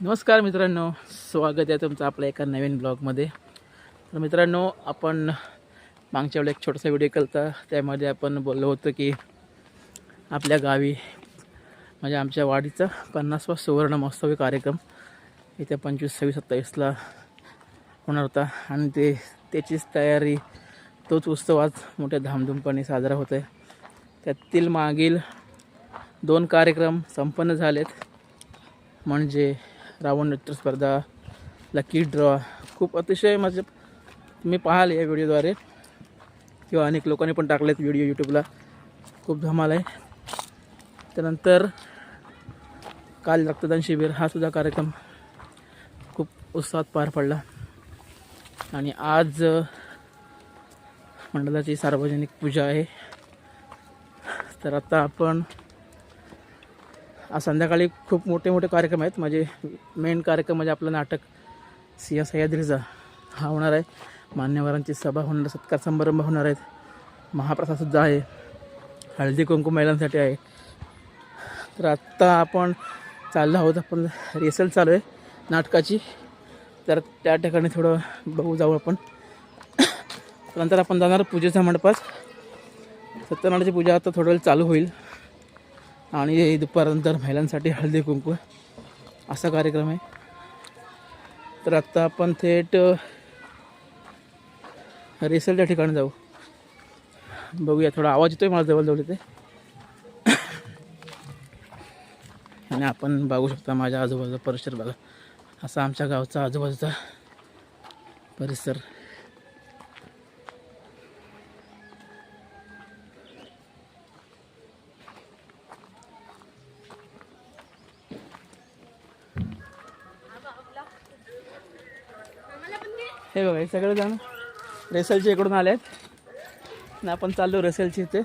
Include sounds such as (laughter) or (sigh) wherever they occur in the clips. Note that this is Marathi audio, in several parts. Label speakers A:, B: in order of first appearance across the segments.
A: नमस्कार मित्रांनो स्वागत आहे तुमचं आपल्या एका नवीन ब्लॉगमध्ये. तर मित्रांनो आपण मागच्या वेळेला एक छोटासा व्हिडिओ केला त्यामध्ये आपण बोललो होतो की आपल्या गावी म्हणजे आमच्या वाडीचा पन्नासवा सुवर्ण महोत्सवी कार्यक्रम येत्या पंचवीस सव्वीस सत्तावीसला होणार होता. आणि ते त्याचीच तयारी तोच उत्सव आज मोठ्या धामधूमपणे साजरा होत आहे त्यातील मागील दोन कार्यक्रम संपन्न झालेत. म्हणजे रावण नृत्य स्पर्धा लकी ड्रॉ खूप अतिशय म्हणजे तुम्ही पाहाल या व्हिडिओद्वारे. किंवा अनेक लोकांनी पण टाकलेत व्हिडिओ यूट्यूबला खूप धमाल आहे. त्यानंतर काल रक्तदान शिबिर हा सुद्धा कार्यक्रम खूप उत्साहात पार पडला. आणि आज मंडळाची सार्वजनिक पूजा आहे. तर आता आपण संध्याकाळी खूप मोठे मोठे कार्यक्रम आहेत. म्हणजे मेन कार्यक्रम म्हणजे आपलं नाटक सिया सह्याद्रीचा हा होणार आहे. मान्यवरांची सभा होणार सत्कार समारंभ होणार आहेत. महाप्रसादसुद्धा आहे. हळदी कुंकू महिलांसाठी आहे. तर आत्ता आपण चाललो आहोत. आपण रिहर्सल चालू आहे नाटकाची. तर त्या ठिकाणी थोडं बघू जाऊ आपण. (coughs) नंतर आपण जाणार पूजेच्या मंडपात. सत्यनारायणाची पूजा आता थोडं वेळ चालू होईल. आणि दुपारनंतर महिलांसाठी हळदी कुंकू असा कार्यक्रम आहे. तर आत्ता आपण थेट रेसलच्या ठिकाणी जाऊ. बघूया थोडा आवाज येतोय मला जवळजवळ इथे. आणि आपण बघू शकता माझ्या आजूबाजूचा परिसर बघा. असा आमच्या गावचा आजूबाजूचा परिसर. हे बघा हे सगळे जण. रेसलच्या इकडून आले आहेत आणि आपण चाललो रेसलची इथे.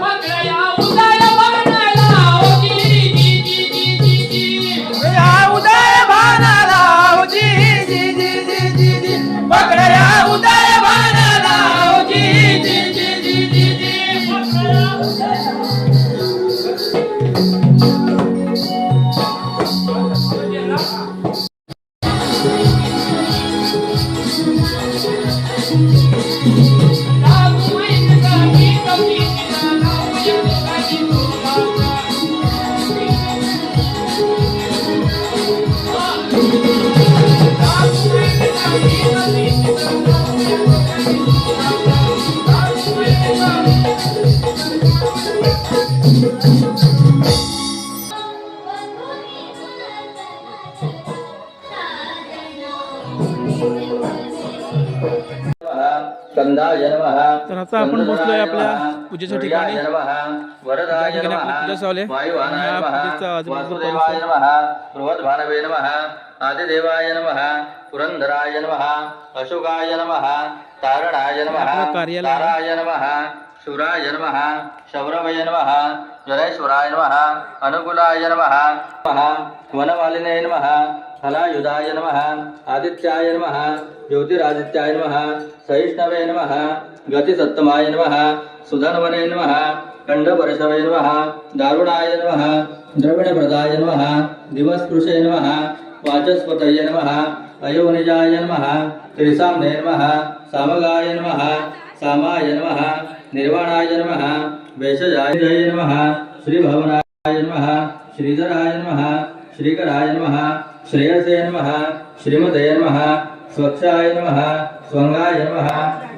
B: पकड्या
A: आता आपण पोहोचलोय आपल्या पूजेच्या ठिकाणी पूजा
C: नमः
A: पूजेचा
C: वासुदेवाय
A: परिसर.
C: आदिदेवाय नमः पुरंदराय नमः अशोकाय नमः तारणाय नमः. ताराय नमः शूराय नमः शौरवय नमः जलेश्वराय नमः अनुकूलाय नमः नमः वनमालिने नमः हलायुधाय नम। आदित्याय नम। ज्योतिरादित्याय नम। सहिष्णवे नम। गतिसत्तमाय नम। सुधनवने नम। खण्डपरशवे नम। दारुणाय नम। द्रविणप्रदाय नम। दिवस्पृशे नम। वाचस्पतये नम। अयोनिजाय नम। त्रिसाम्ने नम। सामगाय नम। सामाय नम। निर्वाणाय नम। वेषजाय नम। श्रीभवनाय नम। श्रीधराय नम। श्रीकराय नम। श्रेयसे नमः श्रीमते नमः स्वच्छाय नमः स्वङ्गाय नमः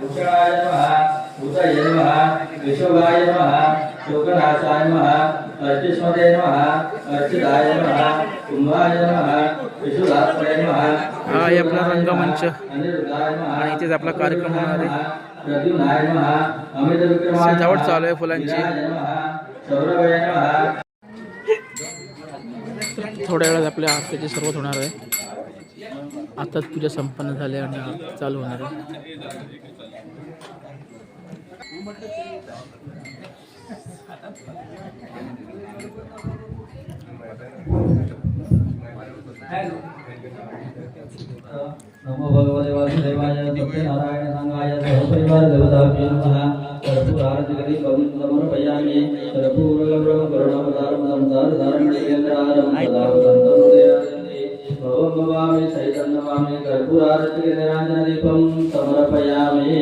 C: भूषणाय नमः उदये नमः विश्वगाय नमः शोकनाशाय नमः अर्चिष्मते नमः अर्चिताय नमः कुंभाय नमः
A: हा आहे आपला रंगमंच. आणि इथेच आपला कार्यक्रम होणार आहे. सजावट चालू आहे फुलांची
C: वीराय नमः सौरभय नमः
A: थोड्या वेळात आपल्या आरतीची सुरुवात होणार आहे. आताच पूजा संपन्न झाली आणि आरती चालू होणार आहे.
C: नमो भगवते वासुदेवाय सत्यनारायण संगाय सहपरिवार देवताभ्यो नमः
D: कर्पूरारतिकदीपं समर्पयामि कर्पूरगौरवं करुणावतारं संसारसारं देवेन्द्रारं सदा वसन्तमुदयायते भवं भवामि सहितं नमामि कर्पूरारतिकनिराजनदीपं समर्पयामि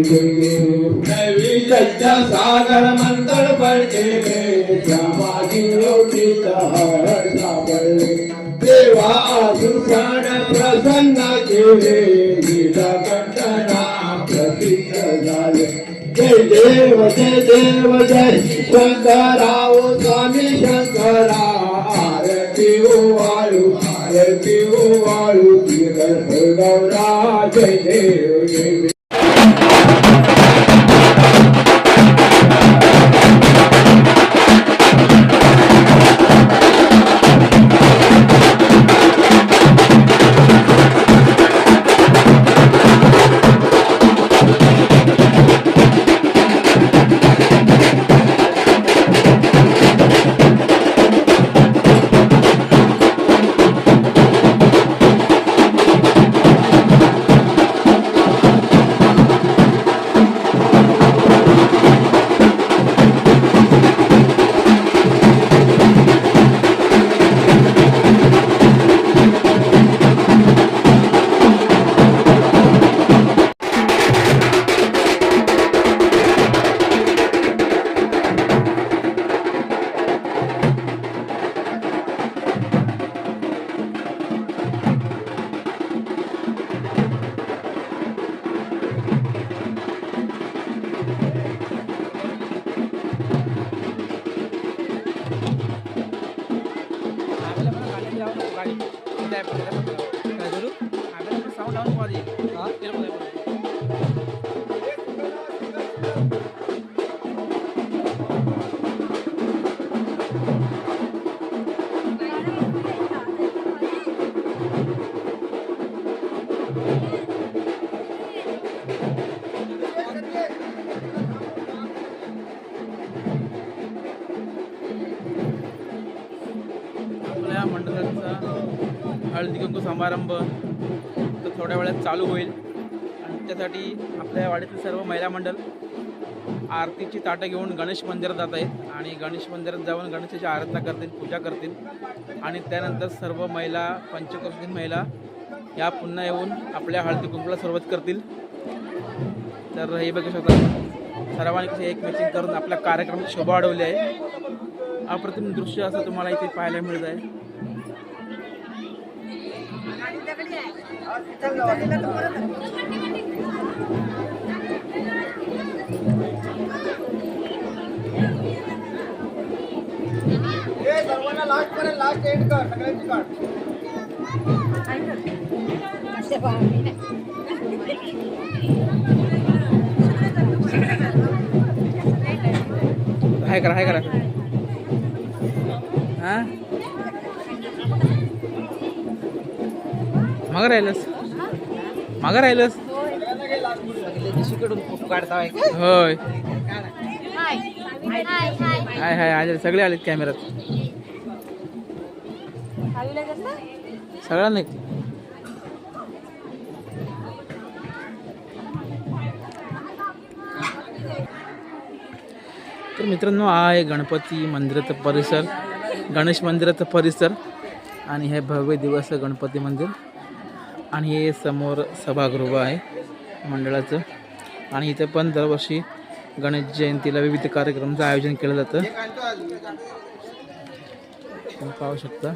E: नवी सच्चा सागर मंत्र पडले श्यामाजी रोटी हर सापडले देवा आसून प्राण प्रसन्न केले गीता कंठना प्रसिद्ध झाले जय देव जय देव जय शंकराव स्वामी शंकरा आरती वाळू आरती वाळू गौरा जय देव जय
A: समारंभ तर थोड्या वेळात चालू होईल. आणि त्यासाठी आपल्या वाडीतील सर्व महिला मंडळ आरतीची ताटं घेऊन गणेश मंदिरात जात आहेत आणि गणेश मंदिरात जाऊन गणेशाची आराधना करतील पूजा करतील. आणि त्यानंतर सर्व महिला पंचकृषी महिला या पुन्हा येऊन आपल्या हळदी कुंकूला सुरुवात करतील. तर हे बघू शकता सर्वांनी कसे एक मॅचिंग करून आपल्या कार्यक्रमाची शोभा वाढवली आहे. अप्रतिम दृश्य असं तुम्हाला इथे पाहायला मिळत आहे. सर्वांना लास्ट पर्यंत लास्ट एंड कर सगळ्यांची काढ हाय करा हाय करा. मग राहिलंस. मग राहिलंस. होय. हाय हाय आले सगळे आलेत कॅमेऱ्यात. नाही. तर मित्रांनो हा आहे गणपती मंदिराचा परिसर गणेश मंदिराचा परिसर आणि हे भव्य दिवस गणपती मंदिर. आणि हे समोर सभागृह आहे मंडळाचं. आणि इथे पण दरवर्षी गणेश जयंतीला विविध कार्यक्रमाचं आयोजन केलं जातं. तुम्ही पाहू शकता.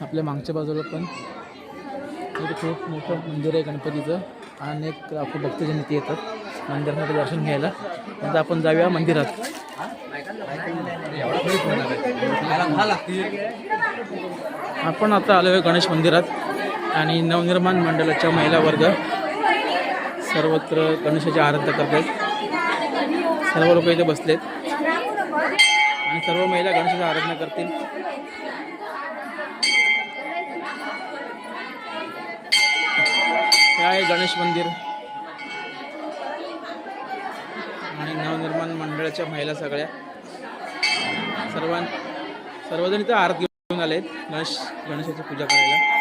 A: आपल्या मागच्या बाजूला पण इथे खूप मोठं मंदिर आहे गणपतीचं. अनेक लाखो भक्तजन इथे येतात मंदिरामध्ये दर्शन घ्यायला. नंतर आपण जाऊया मंदिरात. आपण आता आलो आहे गणेश मंदिरात. आणि नवनिर्माण मंडळाच्या महिला वर्ग सर्वत्र गणेशाची आराधना करतात सर्व लोक इथे बसलेत. आणि सर्व महिला गणेशाची आराधना करतील. हे आहे गणेश मंदिर. आणि नवनिर्माण मंडळाच्या महिला सगळ्या. सर्वां सर्वजण इथं आरती घेऊन आलेत. गणेश गणेशाची पूजा करायला.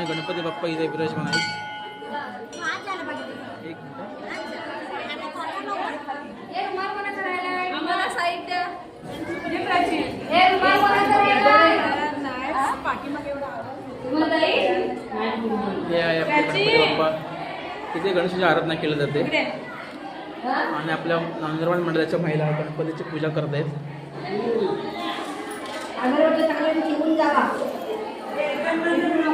A: आणि गणपती बाप्पा इथे विराजमान आहेत. एक आहे आपले गणपती बाप्पा. तिथे गणेशाची आराधना केली जाते. आणि आपल्या नांदरवाड मंडळाच्या महिला गणपतीची पूजा करत आहेत Jangan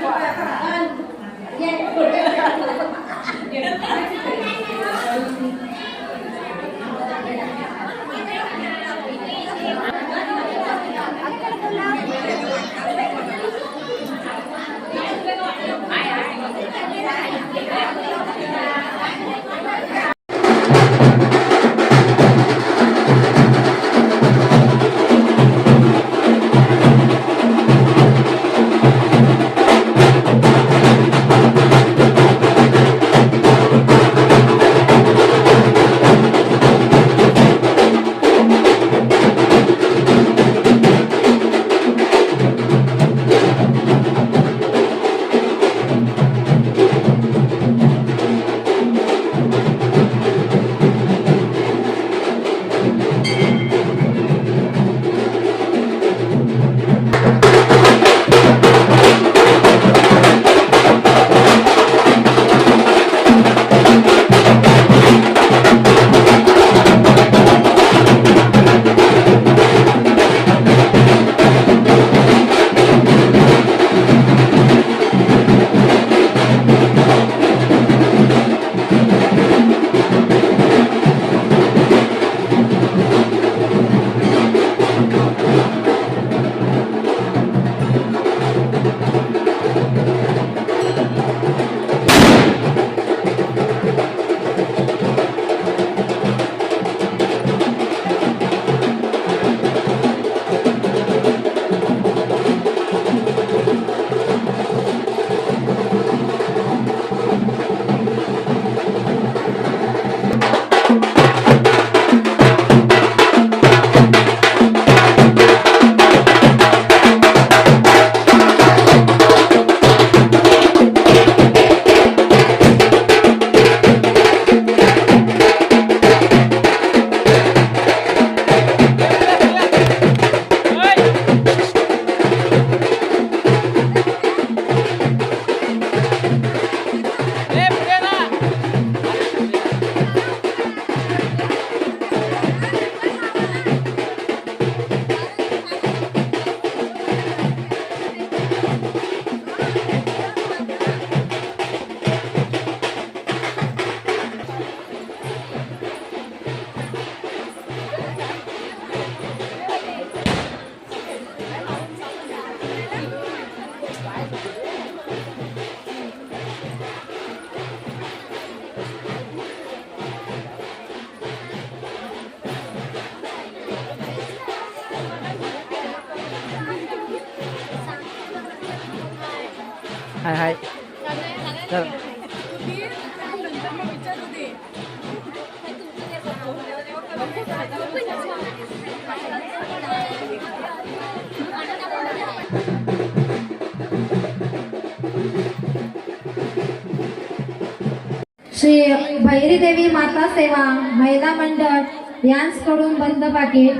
F: श्री भैरी देवी माता सेवा महिला मंडळ यांकडून बंद पाकिट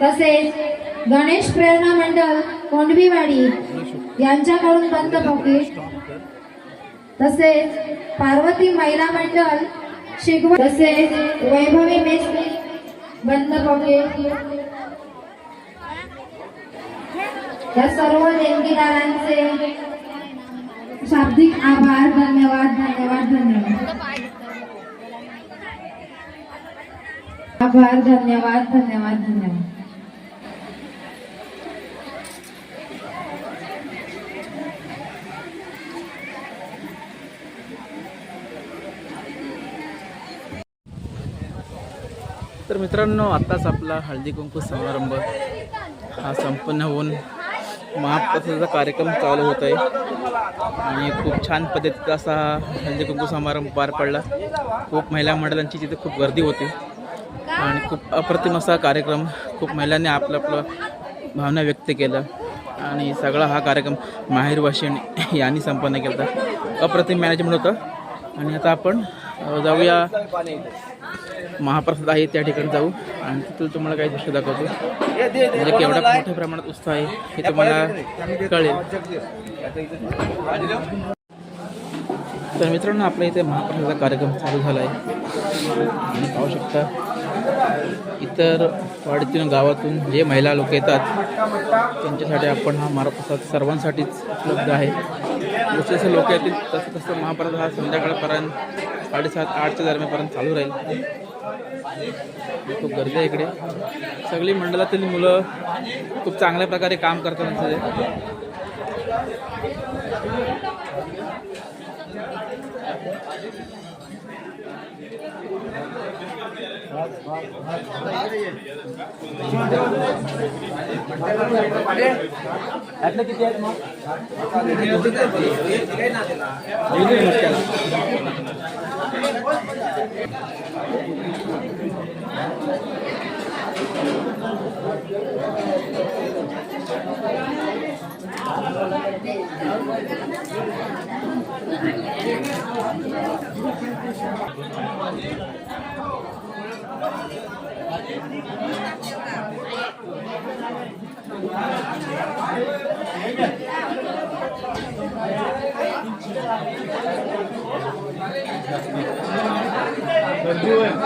F: तसेच गणेश प्रेरणा मंडळ कोंडवीवाडी यांच्याकडून बंद पाकिट तसेच पार्वती महिला मंडळ शिकव तसेच वैभवी मेस्त्री बंद पाकिट या सर्व देणगीदारांचे हार्दिक आभार धन्यवाद धन्यवाद धन्यवाद. आभार धन्यवाद धन्यवाद धन्यवाद.
A: तर मित्रांनो आत्ताच आपला हळदी कुंकू समारंभ हा संपन्न होऊन महाप्रसादाचा कार्यक्रम चालू होत आहे. आणि खूप छान पद्धतीचा असा हल्दी कुंकू समारंभ पार पडला. खूप महिला मंडळांची तिथे खूप गर्दी होती. आणि खूप अप्रतिम असा कार्यक्रम खूप महिलांनी आपलं आपलं भावना व्यक्त केलं. आणि सगळा हा कार्यक्रम माहेर वाशिण यांनी संपन्न केला. होता अप्रतिम मॅनेजमेंट होतं. आणि आता आपण जाऊया महाप्रसाद आहे त्या ठिकाणी जाऊ. आणि तिथून तुम्हाला काही दृश्य दाखवतो. म्हणजे केवढा मोठ्या प्रमाणात उत्साह आहे हे तुम्हाला कळेल. तर मित्रांनो आपल्या इथे महाप्रसादाचा कार्यक्रम चालू झाला आहे आणि पाहू शकता इतर वाडीतून गावातून जे महिला लोक येतात त्यांच्यासाठी आपण हा महाप्रसाद सर्वांसाठीच उपलब्ध आहे. जसे जसे लोक येतील तसं तसं महाप्रसाद हा संध्याकाळपर्यंत साडेसात आठच्या दरम्यानपर्यंत चालू राहील. खूप गर्दी आहे इकडे. सगळी मंडळातील मुलं खूप चांगल्या प्रकारे काम करतात అట్లా किती आहेत मग Thank Good doing.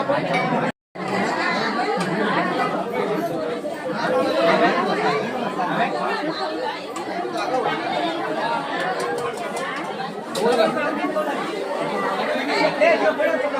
A: Gracias.